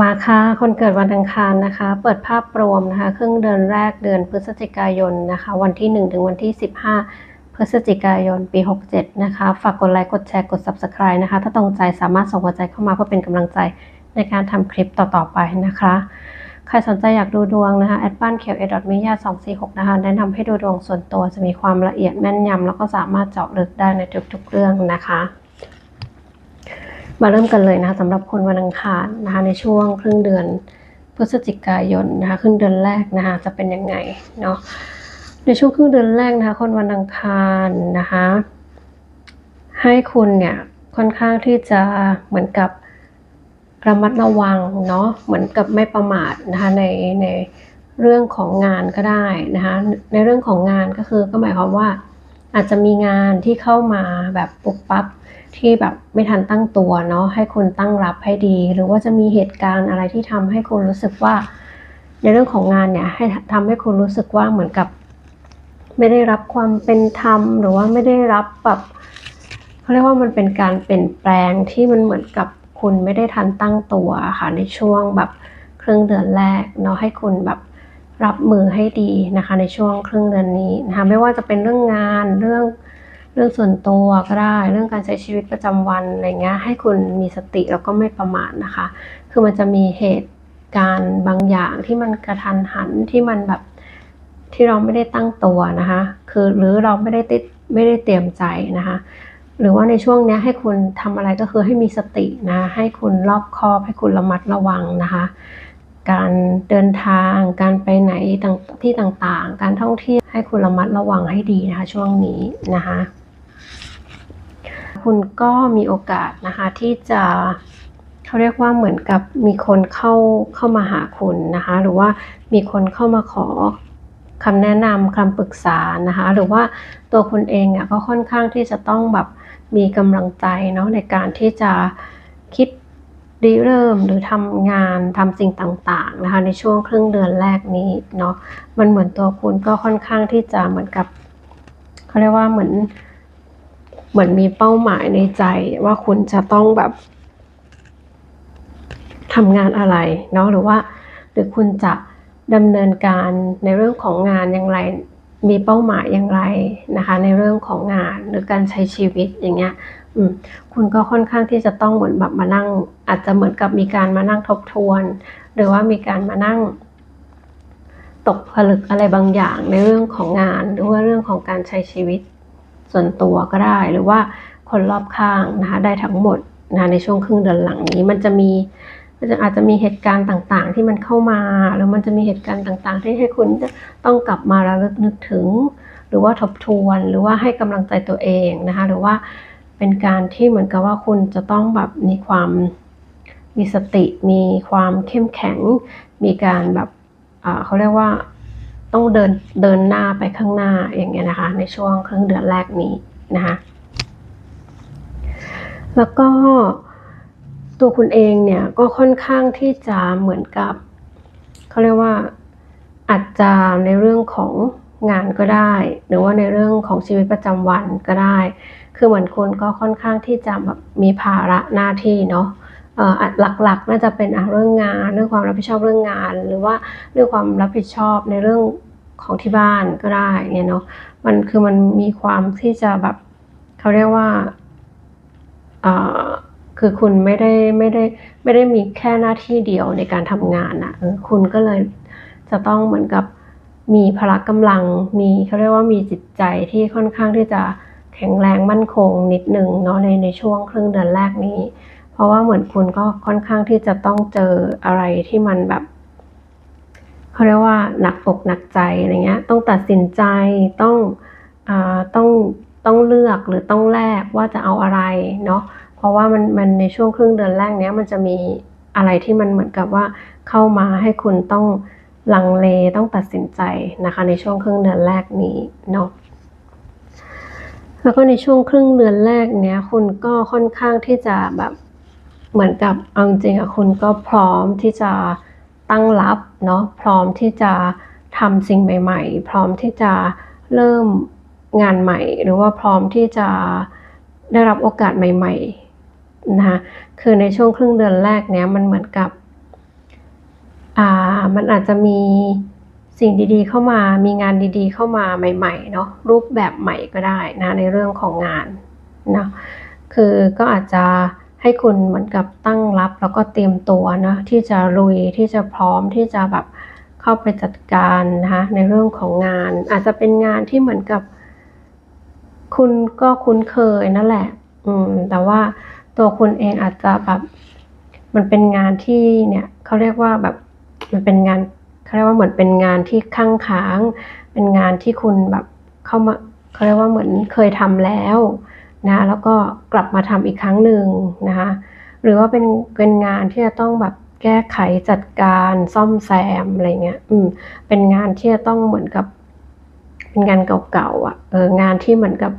มาค่ะ คนเกิดวันอังคารนะคะ เปิดภาพรวมนะคะ ครึ่งเดือนแรกเดือนพฤศจิกายนนะคะ วันที่ 1 ถึงวันที่ 15 พฤศจิกายนปี 67 นะคะ ฝากกดไลค์ กดแชร์ กด Subscribe นะคะ ถ้าตรงใจสามารถส่งหัวใจเข้ามาเพื่อเป็นกำลังใจในการทำคลิปต่อ ๆ ไปนะคะ ใครสนใจอยากดูดวงนะคะแอดบ้านเขียวเอดอทมิยา246นะคะแนะนำให้ดูดวงส่วนตัวจะมีความละเอียดแม่นยำแล้วก็สามารถเจาะลึกได้ในทุกๆเรื่องนะคะ มาเริ่มกันเลยนะคะสำหรับคนวันอังคารนะคะในช่วงครึ่งเดือนพฤศจิกายนนะคะครึ่งเดือนแรกนะคะจะเป็นยังไงเนาะในช่วงครึ่งเดือนแรกนะคะคนวันอังคารนะคะให้คุณเนี่ยค่อนข้างที่จะเหมือนกับ ระมัดระวังเนาะเหมือนกับไม่ประมาทนะคะในในเรื่องของงานก็ได้นะคะในเรื่องของงานก็คือก็หมายความว่า อาจจะมีงานที่เข้ามาแบบปุ๊บปั๊บที่แบบไม่ทันตั้งตัวเนาะให้คุณตั้งรับให้ดี หรือว่าจะมีเหตุการณ์อะไรที่ทำให้คุณรู้สึกว่า ในเรื่องของงานเนี่ยให้ทำให้คุณรู้สึกว่าเหมือนกับ ไม่ได้รับความเป็นธรรม หรือว่าไม่ได้รับแบบเขาเรียกว่ามันเป็นการเปลี่ยนแปลงที่มันเหมือนกับ คุณไม่ได้ทันตั้งตัวค่ะในช่วงแบบครึ่งเดือนแรกเนาะให้คุณแบบรับมือให้ดีนะคะในช่วงครึ่งเดือนนี้นะคะไม่ว่าจะเป็นเรื่องงานเรื่องเรื่องส่วนตัวก็ได้ เรื่องการใช้ชีวิตประจำวันอะไรเงี้ยให้คุณมีสติแล้วก็ไม่ประมาทนะคะ คือมันจะมีเหตุการณ์บางอย่างที่มันกระทันหันที่มันแบบที่เราไม่ได้ตั้งตัวนะคะ คือหรือเราไม่ได้ติดไม่ได้เตรียมใจนะคะ หรือว่าในช่วงนี้ให้คุณทำอะไรก็คือให้มีสตินะให้คุณรอบคอบให้คุณระมัดระวังนะคะ การเดินทาง การไปไหนที่ต่างๆ การท่องเที่ยวให้คุณระมัดระวังให้ดีนะคะช่วงนี้นะคะคุณก็มีโอกาสนะคะที่จะเขาเรียกว่าเหมือนกับมีคนเข้าเข้ามาหาคุณนะคะหรือว่ามีคนเข้ามาขอคำแนะนำคำปรึกษานะคะหรือว่าตัวคุณเองอะก็ค่อนข้างที่จะต้องแบบ มีกำลังใจเนาะในการที่จะคิดริเริ่มหรือทำงานทำสิ่งต่างๆนะคะในช่วงครึ่งเดือนแรกนี้เนาะมันเหมือนตัวคุณก็ค่อนข้างที่จะเหมือนกับเขาเรียกว่าเหมือนเหมือนมีเป้าหมายในใจว่าคุณจะต้องแบบทำงานอะไรเนาะหรือว่า หรือคุณจะดำเนินการในเรื่องของงานอย่างไร มีเป้าหมายอย่างไรนะคะ ในเรื่องของงานหรือการใช้ชีวิตอย่างเงี้ยคุณก็ค่อนข้างที่จะต้องเหมือนแบบมานั่ง อาจจะเหมือนกับมีการมานั่งทบทวน หรือว่ามีการมานั่ง ตกผลึกอะไรบางอย่างในเรื่องของงาน หรือว่าเรื่องของการใช้ชีวิตส่วนตัวก็ได้ หรือว่าคนรอบข้างนะคะได้ทั้งหมดนะะในช่วงครึ่งเดือนหลังนี้มันจะมี มันจะอาจจะมีเหตุการณ์ต่างๆ ที่มันเข้ามาหรือมันจะมีเหตุการณ์ต่างๆ ที่ให้คุณต้องกลับมาระลึกนึกถึง หรือว่าทบทวน หรือว่าให้กำลังใจตัวเองนะคะ หรือว่าเป็นการที่เหมือนกับว่าคุณจะต้องแบบมีความมีสติ มีความเข้มแข็ง มีการแบบเขาเรียกว่าต้องเดินเดินหน้าไปข้างหน้าอย่างเงี้ยนะคะ ในช่วงครึ่งเดือนแรกนี้นะคะ แล้วก็ ตัวคุณเองเนี่ยก็ค่อนข้างที่จะเหมือนกับเขาเรียกว่าอาจจะในเรื่องของงานก็ได้ หรือว่าในเรื่องของชีวิตประจำวันก็ได้ คือเหมือนคุณก็ค่อนข้างที่จะแบบมีภาระหน้าที่เนาะหลักๆน่าจะเป็นเรื่องงานเรื่องความรับผิดชอบเรื่องงาน หรือว่าเรื่องความรับผิดชอบในเรื่องของที่บ้านก็ได้เนี่ยเนาะมันคือมันมีความที่จะแบบเขาเรียกว่า คือคุณไม่ได้ไม่ได้ไม่ได้มีแค่หน้าที่เดียวในการทำงานอะคุณก็เลยจะต้องเหมือนกับมีพละกำลัง มีเขาเรียกว่ามีจิตใจที่ค่อนข้างที่จะแข็งแรงมั่นคงนิดนึงเนาะในในช่วงครึ่งเดือนแรกนี้ เพราะว่าเหมือนคุณก็ค่อนข้างที่จะต้องเจออะไรที่มันแบบเขาเรียกว่าหนักอกหนักใจอะไรเงี้ย ต้องตัดสินใจต้องอ่าต้องต้องเลือกหรือต้องแลกว่าจะเอาอะไรเนาะ ราะว่ามันมันในช่วงครึ่งเดือนแรกเนี้ยมันจะมีอะไรที่มันเหมือนกับว่าเข้ามาให้คุณต้องลังเลต้องตัดสินใจนะคะ ในช่วงครึ่งเดือนแรกนี้เนาะแล้วก็ในช่วงครึ่งเดือนแรกเนี้ยคุณก็ค่อนข้างที่จะแบบเหมือนกับเอาจริงอะคุณก็พร้อมที่จะตั้งรับเนาะพร้อมที่จะทำสิ่งใหม่ ๆ พร้อมที่จะเริ่มงานใหม่ หรือว่าพร้อมที่จะได้รับโอกาสใหม่ ๆ นะคะคือในช่วงครึ่งเดือนแรกเนี้ยมันเหมือนกับอ่ามันอาจจะมีสิ่งดีๆเข้ามา มีงานดีๆเข้ามาใหม่ๆเนาะรูปแบบใหม่ก็ได้นะในเรื่องของงานนะคือก็อาจจะให้คุณเหมือนกับตั้งรับแล้วก็เตรียมตัวนะที่จะลุยที่จะพร้อมที่จะแบบเข้าไปจัดการนะคะในเรื่องของงาน อาจจะเป็นงานที่เหมือนกับ คุณก็คุ้นเคยนั่นแหละ อืม แต่ว่า ตัวคุณเองอาจจะแบบมันเป็นงานที่เนี่ยเขาเรียกว่าแบบมันเป็นงานเขาเรียกว่าเหมือนเป็นงานที่ข้างค้าง เป็นงานที่คุณแบบเข้ามาเขาเรียกว่าเหมือนเคยทำแล้วนะแล้วก็กลับมาทำอีกครั้งหนึ่งนะคะหรือว่าเป็นเป็นงานที่จะต้องแบบแก้ไขจัดการซ่อมแซมอะไรเงี้ย อืม เป็นงานที่จะต้องเหมือนกับ เป็นงานเก่าๆอะ เอองานที่เหมือนกับ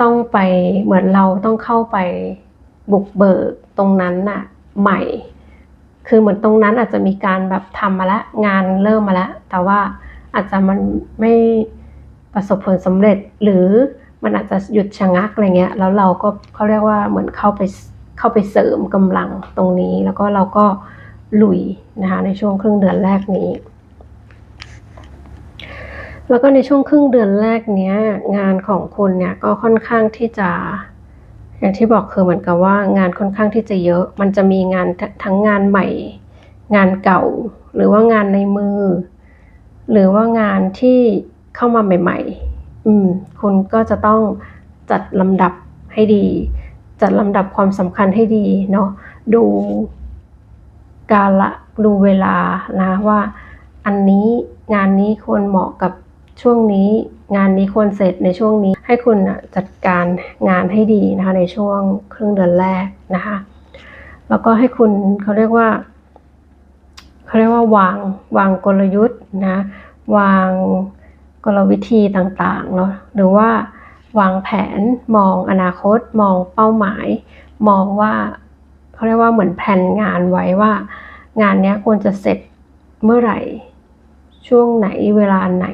ต้องไปเหมือนเราต้องเข้าไปบุกเบิกตรงนั้นน่ะใหม่ คือเหมือนตรงนั้นอาจจะมีการแบบทำมาแล้วงานเริ่มมาแล้วแต่ว่าอาจจะมันไม่ประสบผลสำเร็จหรือมันอาจจะหยุดชะงักอะไรเงี้ย แล้วเราก็เขาเรียกว่าเหมือนเข้าไปเข้าไปเสริมกำลังตรงนี้ แล้วก็เราก็ลุยนะคะในช่วงครึ่งเดือนแรกนี้ แล้วก็ในช่วงครึ่งเดือนแรกเนี้ย งานของคุณเนี่ยก็ค่อนข้างที่จะ อย่างที่บอกคือเหมือนกับว่างานค่อนข้างที่จะเยอะ มันจะมีงานทั้งงานใหม่ งานเก่า หรือว่างานในมือ หรือว่างานที่เข้ามาใหม่ ๆ อืม คุณก็จะต้องจัดลำดับให้ดี จัดลำดับความสำคัญให้ดีเนาะดูกาละดูเวลานะว่า อันนี้งานนี้ควรเหมาะกับ ช่วงนี้งานนี้ควรเสร็จในช่วงนี้ให้คุณจัดการงานให้ดีนะคะในช่วงครึ่งเดือนแรกนะคะ แล้วก็ให้คุณเขาเรียกว่าเขาเรียกว่าวางวางกลยุทธ์นะวางกลวิธีต่างๆเนาะหรือว่าวางแผนมองอนาคต มองเป้าหมาย มองว่าเขาเรียกว่าเหมือนแผนงานไว้ว่า งานนี้ควรจะเสร็จเมื่อไหร่ ช่วงไหนเวลาไหน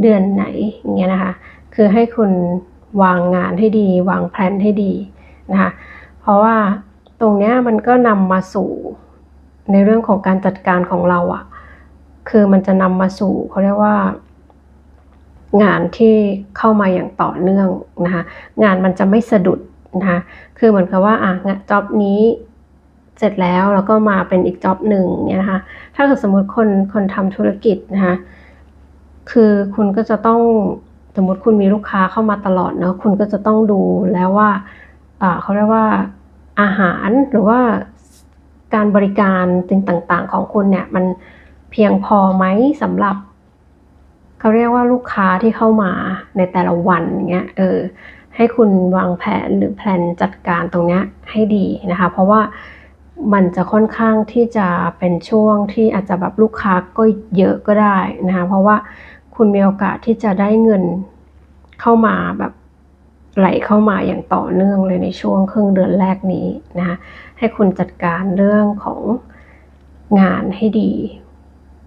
เดือนไหนอย่างเงี้ยนะคะ คือให้คุณวางงานให้ดี วางแผนให้ดีนะคะ เพราะว่าตรงเนี้ยมันก็นำมาสู่ในเรื่องของการจัดการของเราอะคือมันจะนำมาสู่เขาเรียกว่า งานที่เข้ามาอย่างต่อเนื่องนะคะงานมันจะไม่สะดุดนะคะคือเหมือนกับว่าอะจ็อบนี้เสร็จแล้วแล้วก็มาเป็นอีกจ็อบหนึ่งเนี่ยนะคะ ถ้าเกิดสมมติคนคนทำธุรกิจนะคะ คือคุณก็จะต้องสมมติคุณมีลูกค้าเข้ามาตลอดเนาะคุณก็จะต้องดูแล้วว่าอ่าเขาเรียกว่าอาหารหรือว่าการบริการสิ่งต่าง ๆ ของคุณเนี่ยมันเพียงพอไหมสำหรับเขาเรียกว่าลูกค้าที่เข้ามาในแต่ละวันเงี้ยเออให้คุณวางแผนหรือแผนจัดการตรงเนี้ยให้ดีนะคะ เพราะว่ามันจะค่อนข้างที่จะเป็นช่วงที่อาจจะแบบลูกค้าก็เยอะก็ได้นะคะเพราะว่า คุณมีโอกาสที่จะได้เงินเข้ามาแบบไหลเข้ามาอย่างต่อเนื่องเลยในช่วงครึ่งเดือนแรกนี้นะคะให้คุณจัดการเรื่องของงานให้ดี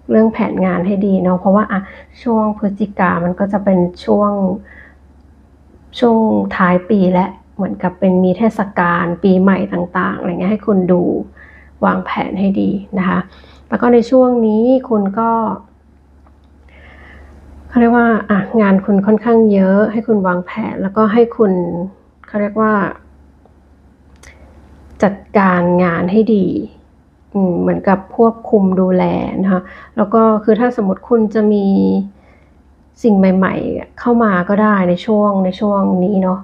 เรื่องแผนงานให้ดีเนาะเพราะว่าอะช่วงพฤศจิกามันก็จะเป็นช่วงช่วงท้ายปีและเหมือนกับเป็นมีเทศกาลปีใหม่ต่างๆอะไรเงี้ยให้คุณดูวางแผนให้ดีนะคะ แล้วก็ในช่วงนี้คุณก็ เขาเรียกว่าอะงานคุณค่อนข้างเยอะ ให้คุณวางแผน แล้วก็ให้คุณเขาเรียกว่า จัดการงานให้ดีอืมเหมือนกับควบคุมดูแลนะคะแล้วก็คือถ้าสมมติคุณจะมีสิ่งใหม่ ๆ เข้ามาก็ได้ในช่วงในช่วงนี้เนาะ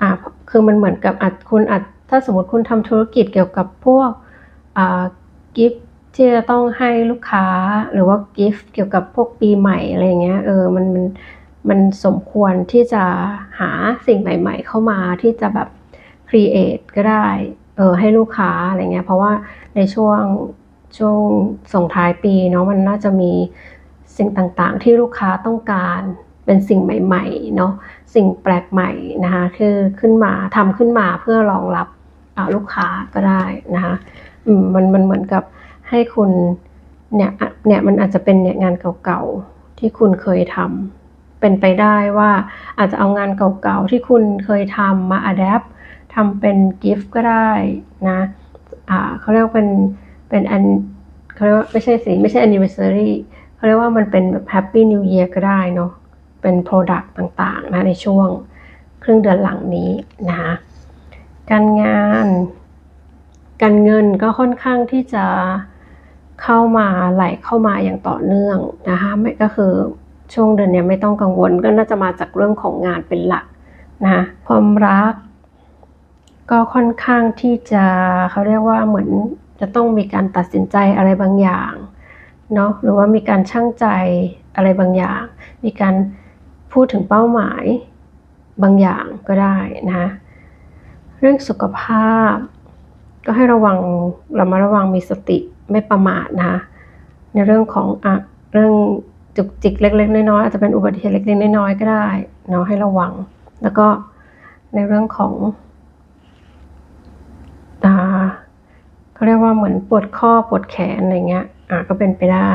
อ่าคือมันเหมือนกับอาจคุณอาจถ้าสมมติคุณทำธุรกิจเกี่ยวกับพวกอ่ากิฟต์ ที่จะต้องให้ลูกค้าหรือว่ากิฟต์เกี่ยวกับพวกปีใหม่อะไรเงี้ยเออมันมันมันสมควรที่จะหาสิ่งใหม่ ๆ เข้ามาที่จะแบบ create ก็ได้เออให้ลูกค้าอะไรเงี้ยเพราะว่าในช่วงช่วงส่งท้ายปีเนาะมันน่าจะมีสิ่งต่างๆ ที่ลูกค้าต้องการเป็นสิ่งใหม่ๆเนาะสิ่งแปลกใหม่นะคะคือขึ้นมาทำขึ้นมาเพื่อรองรับลูกค้าก็ได้นะคะอืมมันมันเหมือนกับ ให้คุณเนี่ยเนี่ยมันอาจจะเป็นเนี่ยงานเก่าๆที่คุณเคยทเป็นไปได้ว่าอาจจะเอางานเก่าๆที่คุณเคยทำมาอัดแอปทำเป็นกิฟต์ก็ได้นะอ่าเขาเรียกว่าเป็นเป็นอันเขาเรียกว่าไม่ใช่สิไม่ใช่ anniversary เขาเรียกว่ามันเป็นแบบ Happy New Year ก็ได้เนาะเป็น Product ต่างๆนะในช่วงครึ่งเดือนหลังนี้นะคะการงาน การเงินก็ค่อนข้างที่จะ เข้ามาไหลเข้ามาอย่างต่อเนื่องนะคะไม่ก็คือช่วงเดือนนี้ไม่ต้องกังวลก็น่าจะมาจากเรื่องของงานเป็นหลักนะคะความรัก ก็ค่อนข้างที่จะเขาเรียกว่าเหมือนจะต้องมีการตัดสินใจอะไรบางอย่างเนาะหรือว่ามีการชั่งใจอะไรบางอย่าง มีการพูดถึงเป้าหมายบางอย่างก็ได้นะคะเรื่องสุขภาพ ก็ให้ระวังเรามาระวังมีสติ ไม่ประมาทนะคะในเรื่องของอะเรื่องจุกจิกเล็ก ๆ น้อยๆอาจจะเป็นอุบัติเหตุเล็กๆน้อยๆก็ได้เนาะให้ระวัง แล้วก็ในเรื่องของอ่าเขาเรียกว่าเหมือนปวดข้อปวดแขนอะไรเงี้ยอะก็เป็นไปได้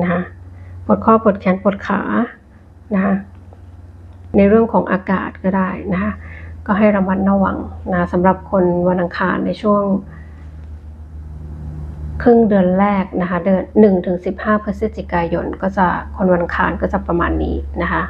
นะคะปวดข้อปวดแขนปวดขานะคะในเรื่องของอากาศก็ได้นะคะก็ให้ระมัดระวังนะสำหรับคนวันอังคารในช่วง ครึ่งเดือนแรกนะคะเดือน1ถึง15 พฤศจิกายนก็จะคนวันคารก็จะประมาณนี้นะคะ